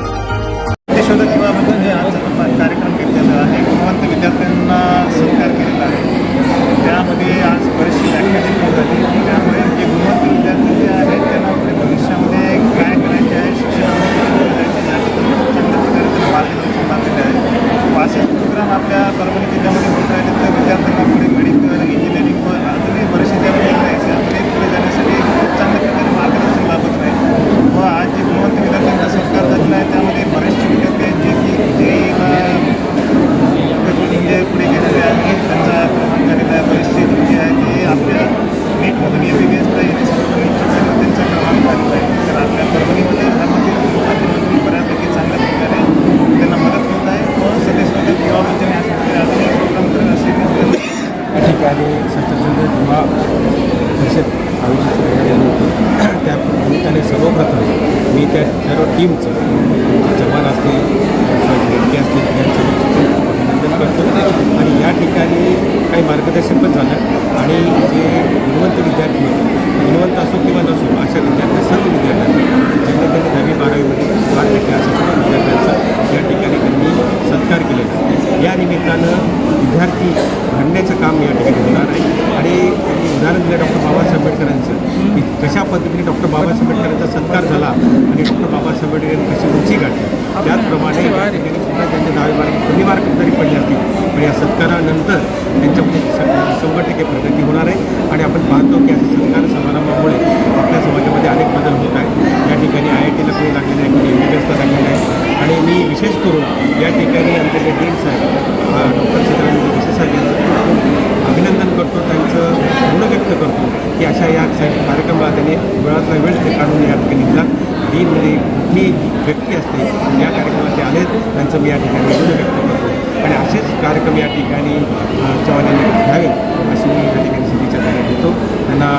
सत्यशोधक युवामधून जे आज कार्यक्रम घेतलेला आहे गुणवंत विद्यार्थ्यांना सहकार केलेला आहे. त्यामध्ये आज बरीचशी व्याख्या देखील झाली त्यामुळे जे गुणवंत विद्यार्थी जे आहेत त्यांना पुढे भविष्यामध्ये काय करायचे आहे शिक्षणामध्ये काय करायचे आहे, याबद्दल चांगल्या प्रकारे त्यांना मार्गदर्शन लाभलेलं आहे व असेच प्रोग्राम आपल्या परभणी जिल्ह्यामध्ये होत राहिले तर विद्यार्थ्यांना पुढे मेडिकल इंजिनिअरिंग व अजूनही बरेचसे ज्या विद्यार्थी आहेत त्यामध्ये पुढे जाण्यासाठी खूप चांगल्या प्रकारे मार्गदर्शन लाभत राहील व आज जे गुणवंत विद्यार्थ्यांचा संस्कार झालेला आहे त्यामध्ये बरेचसे विद्यार्थी आहेत जे की जेईला म्हणजे पुढे गेलेले आहेत त्यांचा क्रमांक झालेला आहे बरेचसे जे आहेत ते आपल्या नीटमधून ए बी बी एसला येण्यासाठी इच्छुक आहेत व त्यांचा क्रमांक झालेला आहे तर आपल्या परभणीमध्ये ह्यामध्ये माध्यमातून बऱ्यापैकी चांगल्या प्रकारे त्यांना मदत होत आहे व सदस्य युवा मंचाने आज अजूनही प्रोग्राम करत असेल आणि ठिकाणी सत्यचंद्र युवा परिषद आयोजित करण्यात आली होती त्या निमित्ताने सर्वप्रथम मी त्या सर्व टीमचं जवान असतील व्यक्ती असतील त्यांचं अभिनंदन करतो. आणि या ठिकाणी काही मार्गदर्शन पण झालं. आणि जे गुणवंत विद्यार्थी होते गुणवंत असो किंवा नसो अशा विद्यार्थी सर्व विद्यार्थ्यांना ज्यांनी त्यांनी दहावी बारावीमध्ये आठ टक्के अशा सर्व विद्यार्थ्यांचा या ठिकाणी त्यांनी सत्कार केलेला आहे. या निमित्तानं विद्यार्थी घडण्याचं काम या ठिकाणी होणार आहे. आणि त्यांनी उदाहरण दिलं डॉक्टर बाबासाहेब आंबेडकरांचं की कशा पद्धतीने डॉक्टर बाबासाहेब आंबेडकरांचा सत्कार झाला आणि डॉक्टर बाबासाहेब आंबेडकरांनी कशी उंची गाठली. त्याचप्रमाणे या ठिकाणी सुद्धा त्यांचे दहावी बारावी कमी मार्क जरी पडले असतील. पण या सत्कारानंतर त्यांच्यामध्ये शंभर टक्के प्रगती होणार आहे आणि आपण पाहतो की अशा सत्कार समारंभामुळे आपल्या समाजामध्ये अनेक बदल होत आहेत या ठिकाणी आय आय टीला कोणी लागलेलं आहे कोणी एम बी बी एसला लागलेलं आहे आणि मी विशेष करून या ठिकाणी आमचे जे डीन साहेब डॉक्टर सीताराम साहेब यांचं अभिनंदन करतो. त्यांचं ऋण व्यक्त करतो की अशा या कार्यक्रमाला त्यांनी वेळातला वेळ ते काढून या ठिकाणी दिला. डीनमध्ये कुठली व्यक्ती असते या कार्यक्रमात ते आलेत त्यांचं मी या ठिकाणी ऋण व्यक्त करतो. आणि असेच कार्यक्रम या ठिकाणी अ, चव्हाण घ्यावे अशी मी या ठिकाणी सिद्धीच्या कार्य देतो त्यांना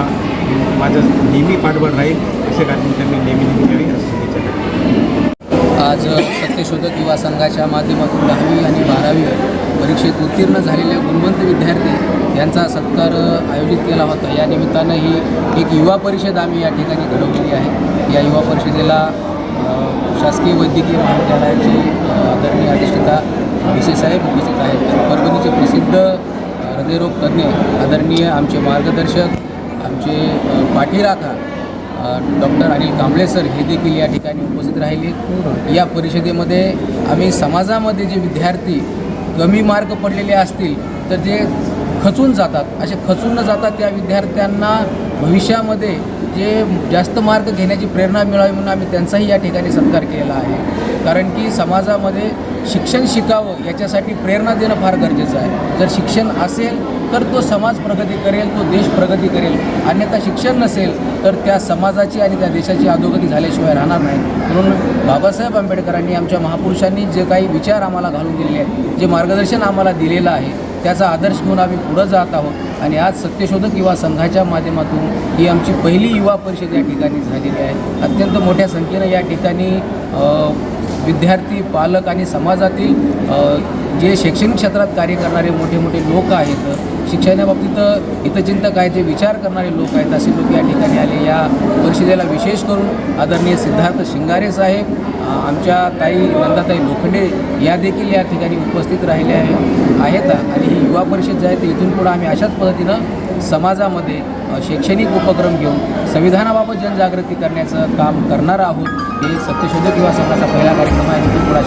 माझं नेहमी पाठबळ राहील असे कार्यक्रम त्यांनी नेहमी नेहमी घ्यावे असं आज सत्यशोधक युवा संघाच्या माध्यमातून दहावी आणि बारावी परीक्षेत उत्तीर्ण झालेले गुणवंत विद्यार्थी यांचा सत्कार आयोजित केला होता. या निमित्तानं ही एक युवा परिषद आम्ही या ठिकाणी घडवलेली आहे. या युवा परिषदेला शासकीय वैद्यकीय महाविद्यालयाचे आदरणीय अधिष्ठिता विशे साहेब उपस्थित आहेत. परभणीचे प्रसिद्ध हृदयरोग तज्ज्ञ आदरणीय आमचे मार्गदर्शक आमचे पाठीराखा डॉक्टर अनिल कांबळे सर हे देखील या ठिकाणी उपस्थित राहिले. या परिषदेमध्ये आम्ही समाजामध्ये जे विद्यार्थी कमी मार्क पडलेले असतील तर ते खचून जातात. असे खचून न जातात त्या विद्यार्थ्यांना भविष्यामध्ये जे जास्त मार्क घेण्याची प्रेरणा मिळावी म्हणून आम्ही त्यांचाही या ठिकाणी सत्कार केलेला आहे. कारण की समाजामध्ये शिक्षण शिकावं याच्यासाठी प्रेरणा देणं फार गरजेचं आहे. जर शिक्षण असेल तर तो समाज प्रगती करेल तो देश प्रगती करेल. अन्यथा शिक्षण नसेल तर त्या समाजाची आणि त्या देशाची अधोगती झाल्याशिवाय राहणार नाही. म्हणून बाबासाहेब आंबेडकरांनी आमच्या महापुरुषांनी जे काही विचार आम्हाला घालून दिलेले आहेत जे मार्गदर्शन आम्हाला दिलेलं आहे त्याचा आदर्श घेऊन आम्ही पुढं जात आहोत. आणि आज सत्यशोधक युवा संघाच्या माध्यमातून ही आमची पहिली युवा परिषद या ठिकाणी झालेली आहे. अत्यंत मोठ्या संख्येनं या ठिकाणी विद्यार्थी पालक आणि समाजातील जे शैक्षणिक क्षेत्रात कार्य करणारे मोठे मोठे लोक आहेत शिक्षणाबाबतीत हितचिंतक आहेत जे विचार करणारे लोक आहेत असे लोक या ठिकाणी आले. या परिषदेला विशेष करून आदरणीय सिद्धार्थ शिंगारे साहेब आमच्या ताई नंदाताई लोखंडे या देखील या ठिकाणी उपस्थित राहिल्या आहे आहेत. आणि ही युवा परिषद जी आहे ती इथून पुढं आम्ही अशाच पद्धतीनं समाजामध्ये शैक्षणिक उपक्रम घेऊन संविधानाबाबत जनजागृती करण्याचं काम करणार आहोत हे सत्यशोधक युवा संघाचा पहिला कार्यक्रम आहे. तिथून पुढे